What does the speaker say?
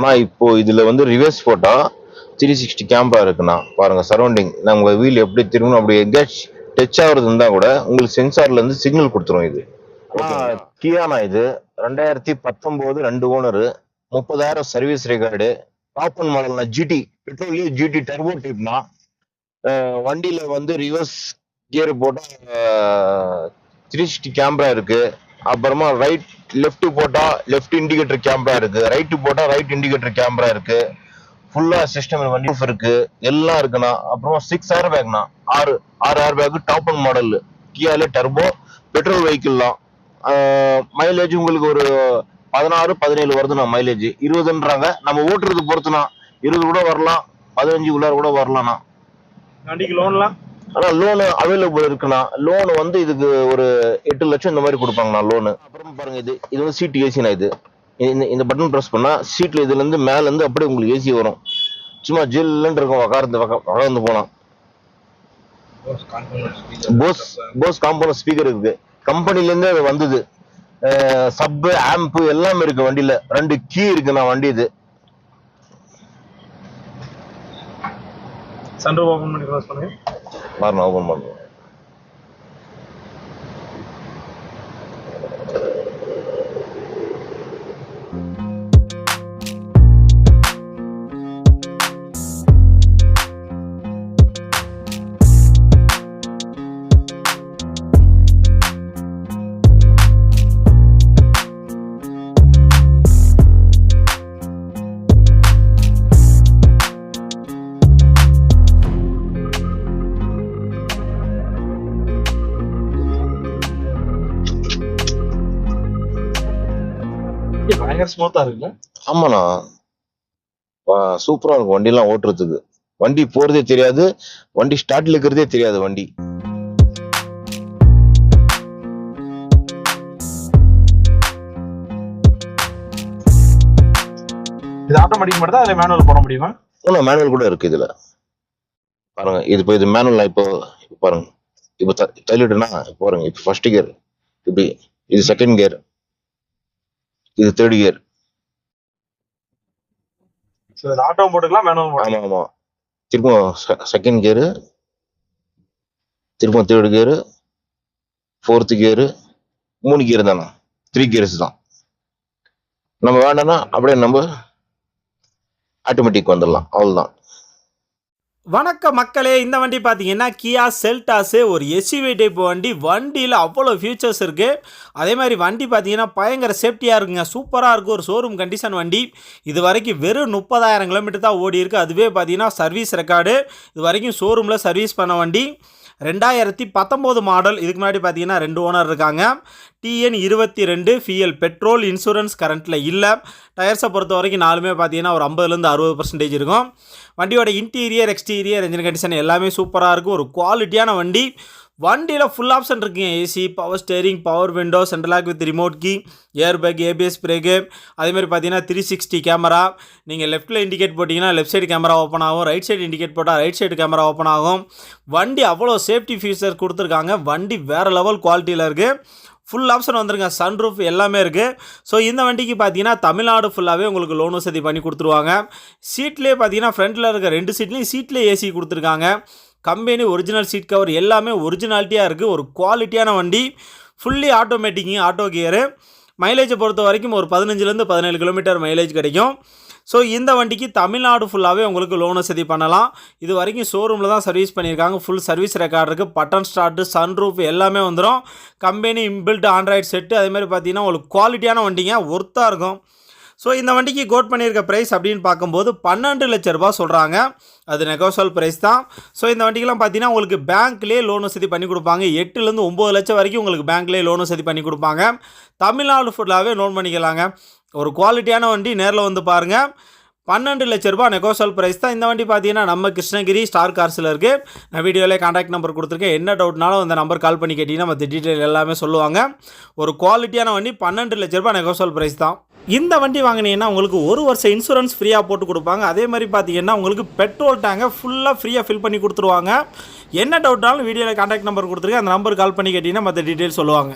ஆனால் இப்போ இதில் வந்து reverse photo three sixty camera இருக்குண்ணா. பாருங்க சரௌண்டிங் நம்ம வீல் எப்படி திரும்பணும் அப்படி எங்கேயாச்சும் டச் ஆகுறது இருந்தால் கூட உங்களுக்கு சென்சார்ல இருந்து சிக்னல் கொடுத்துரும் இது. கியானா இது. ரெண்டாயிரத்தி பத்தொம்போது ரெண்டு ஓனரு முப்பதாயிரம் சர்வீஸ் ரெக்கார்டு டாப் அண்ட் மாடல்னா ஜிடி பெட்ரோல்லே ஜிடி டர்போ டைப்னா வண்டியில வந்து ரிவர்ஸ் கியர் போட்டா த்ரீ சிக்ஸ்டி கேமரா இருக்கு. அப்புறமா ரைட் லெஃப்ட் போட்டா லெஃப்ட் இண்டிகேட்டர் கேமரா இருக்கு. ரைட் போட்டா ரைட் இண்டிகேட்டர் கேமரா இருக்கு. ஃபுல்லா சிஸ்டம் வண்டி இருக்கு. எல்லாம் இருக்குண்ணா. அப்புறமா சிக்ஸ் ஏர் பேக்னா ஆறு ஆறு air bag top end model கியாலே turbo petrol vehicle தான் மைலேஜ் உங்களுக்கு ஒரு பதினாறு பதினேழு வருதுண்ணா மைலேஜ் இருபதுன்றாங்க. நம்ம ஓட்டுறது பொறுத்துனா இருபது கூட வரலாம். பதினஞ்சு உள்ளார கூட வரலாம்ண்ணா. வண்டிக்கு லோன்லாம் ஆனா லோனு அவைலபிள் இருக்குண்ணா. லோன் வந்து இதுக்கு ஒரு எட்டு லட்சம் இந்த மாதிரி கொடுப்பாங்கண்ணா லோனு அப்புறம் பாருங்க இது இது வந்து சீட் ஏசிண்ணா இது. இந்த இந்த பட்டன் ப்ரெஸ் பண்ணா சீட்ல இதுல இருந்து மேல இருந்து அப்படியே உங்களுக்கு ஏசி வரும். சும்மா ஜில்லுன்னு இருக்கும் உக்கார்ந்து உட்காந்து போனா. போஸ் போஸ் காம்பவுண்ட் ஸ்பீக்கர் இருக்கு. கம்பெனில இருந்தே அது வந்தது. சப் ஆம்ப் எல்லாமே இருக்கு வண்டியில. ரெண்டு கீ இருக்குண்ணா வண்டி இது. சன்ரூப் ஓபன் பண்ணி க்ளோஸ் பண்ணுங்க பாருங்க ஓபன் பண்ணுவோம். பயங்கர ஸ்மூத்தா இருக்குல்ல? ஆமாண்ணா. சூப்பரா இருக்கும் வண்டிலாம் ஓட்டுறதுக்கு. வண்டி போறதே தெரியாது வண்டி ஸ்டார்ட்ல இருக்கிறதே தெரியாது வண்டி. இது ஆட்டோமேட்டிக் மட்டும் தான் அதுல மேனுவல் போட முடியுமா? இன்னும் மேனுவல் கூட இருக்கு இதுல. பாருங்க இது இப்போ இது மேனுவல் இப்போ இப்போ பாருங்க. இப்போ தள்ளிட்டுனா பாருங்க இப்போ ஃபர்ஸ்ட் கியர் இப்படி இது செகண்ட் கியர் இது தேர்ட் இது ஆட்டோ போட்டுக்கலாம் மேனுவல் திரும்ப செகண்ட் கியரு திரும்ப தேர்ட் கியரு ஃபோர்த்து கியரு மூணு கியர் தானே? த்ரீ கியர்ஸ் தான். நம்ம வேண்டாம்னா அப்படியே நம்ம ஆட்டோமேட்டிக் வந்துடலாம். அவ்வளவுதான். வணக்க மக்களே இந்த வண்டி பார்த்தீங்கன்னா கியா செல்டாஸு ஒரு எஸ்யூவி டைப் வண்டி. வண்டியில் அவ்வளோ ஃபியூச்சர்ஸ் இருக்குது அதே மாதிரி வண்டி பார்த்தீங்கன்னா பயங்கர சேஃப்டியாக இருக்குங்க. சூப்பராக இருக்குது ஒரு ஷோரூம் கண்டிஷன் வண்டி. இது வரைக்கும் வெறும் முப்பதாயிரம் கிலோமீட்டர் தான் ஓடி இருக்குது அதுவே பார்த்தீங்கன்னா சர்வீஸ் ரெக்கார்டு இது வரைக்கும் ஷோரூமில் சர்வீஸ் பண்ண வண்டி. ரெண்டாயிரத்தி பத்தொம்போது மாடல் இதுக்கு முன்னாடி பார்த்தீங்கன்னா ரெண்டு ஓனர் இருக்காங்க. டிஎன் இருபத்தி ரெண்டு ஃபிஎல் பெட்ரோல் இன்சூரன்ஸ் கரண்ட்டில் இல்லை. டயர்ஸை பொறுத்த வரைக்கும் நாலுமே பார்த்தீங்கன்னா ஒரு ஐம்பதுலேருந்து அறுபது பர்சன்டேஜ் இருக்கும். வண்டியோட இன்டீரியர் எக்ஸ்டீரியர் என்ஜின் கண்டிஷன் எல்லாமே சூப்பராக இருக்கும். ஒரு குவாலிட்டியான வண்டி வண்டியில் ஃபுல் ஆப்ஷன் இருக்குங்க AC power steering power window central lock with remote key air bag ABS brake அதேமாதிரி பார்த்தீங்கன்னா த்ரீ சிக்ஸ்டி கேமரா நீங்கள் லெஃப்ட்டில் இண்டிகேட் போட்டிங்கன்னா லெஃப்ட் சைடு கேமரா ஓப்பன் ஆகும். ரைட் சைடு இண்டிகேட் போட்டால் ரைட் சைடு கேமரா ஓப்பன் ஆகும். வண்டி அவ்வளோ சேஃப்டி ஃபீச்சர் கொடுத்துருக்காங்க. வண்டி வேறு லெவல் குவாலிட்டியில் இருக்குது ஃபுல் ஆப்ஷன் வந்துருங்க. சன்ரூஃப் எல்லாமே இருக்குது ஸோ இந்த வண்டிக்கு பார்த்தீங்கன்னா தமிழ்நாடு ஃபுல்லாகவே உங்களுக்கு லோன் வசதி பண்ணி கொடுத்துருவாங்க. சீட்லேயே பார்த்தீங்கன்னா ஃப்ரண்ட்டில் இருக்க ரெண்டு சீட்லேயும் சீட்லேயே ஏசி கொடுத்துருக்காங்க. கம்பெனி ஒரிஜினல் சீட் கவர் எல்லாமே ஒரிஜினாலிட்டியாக இருக்குது ஒரு குவாலிட்டியான வண்டி ஃபுல்லி ஆட்டோமேட்டிக்கு ஆட்டோ கியரு மைலேஜை பொறுத்த வரைக்கும் ஒரு பதினஞ்சுலேருந்து பதினேழு கிலோமீட்டர் மைலேஜ் கிடைக்கும். ஸோ இந்த வண்டிக்கு தமிழ்நாடு ஃபுல்லாகவே உங்களுக்கு லோன் வசதி பண்ணலாம். இது வரைக்கும் ஷோரூமில் தான் சர்வீஸ் பண்ணியிருக்காங்க. ஃபுல் சர்வீஸ் ரெக்கார்ட் இருக்குது பட்டன் ஸ்டார்ட்டு சன்ரூஃப் எல்லாமே வந்துடும் கம்பெனி இம்பில்ட் ஆண்ட்ராய்டு செட்டு அதேமாதிரி பார்த்தீங்கன்னா உங்களுக்கு குவாலிட்டியான வண்டிங்க ஒர்த்தாக இருக்கும். ஸோ இந்த வண்டிக்கு கோட் பண்ணியிருக்க ப்ரைஸ் அப்படின்னு பார்க்கும்போது பன்னெண்டு லட்ச ரூபா சொல்கிறாங்க அது நெகோசல் ப்ரைஸ் தான். ஸோ இந்த வண்டிக்கெலாம் பார்த்தீங்கன்னா உங்களுக்கு பேங்க்லேயே லோன் வசதி பண்ணி கொடுப்பாங்க. எட்டுலேருந்து ஒம்பது லட்சம் வரைக்கும் உங்களுக்கு பேங்க்லேயே லோன் வசதி பண்ணி கொடுப்பாங்க. தமிழ்நாடு ஃபுல்லாகவே லோன் பண்ணிக்கலாங்க. ஒரு குவாலிட்டியான வண்டி நேரில் வந்து பாருங்கள் பன்னெண்டு லட்ச ரூபா நெகோசல் ப்ரைஸ் தான். இந்த வண்டி பார்த்தீங்கன்னா நம்ம கிருஷ்ணகிரி ஸ்டார் கார்ஸில் இருக்குது நான் வீடியோவிலே காண்டாக்ட் நம்பர் கொடுத்துருக்கேன். என்ன டவுட்னாலும் அந்த நம்பர் கால் பண்ணி கேட்டிங்கன்னா மற்ற டீட்டெயில் எல்லாமே சொல்லுவாங்க. ஒரு குவாலிட்டியான வண்டி பன்னெண்டு லட்ச ரூபா நெகோசல் ப்ரைஸ் தான். இந்த வண்டி வாங்கினீங்கன்னா உங்களுக்கு ஒரு வருஷம் இன்சூரன்ஸ் ஃப்ரீயாக போட்டு கொடுப்பாங்க. அதே மாதிரி பார்த்தீங்கன்னா உங்களுக்கு பெட்ரோல் டேங்கை ஃபுல்லாக ஃப்ரீயாக ஃபில் பண்ணி கொடுத்துருவாங்க. என்ன டவுட்னாலும் வீடியோவில் காண்டாக்ட் நம்பர் கொடுத்துருக்கு அந்த நம்பர் கால் பண்ணி கேட்டிங்கன்னா மற்ற டீட்டெயில் சொல்லுவாங்க.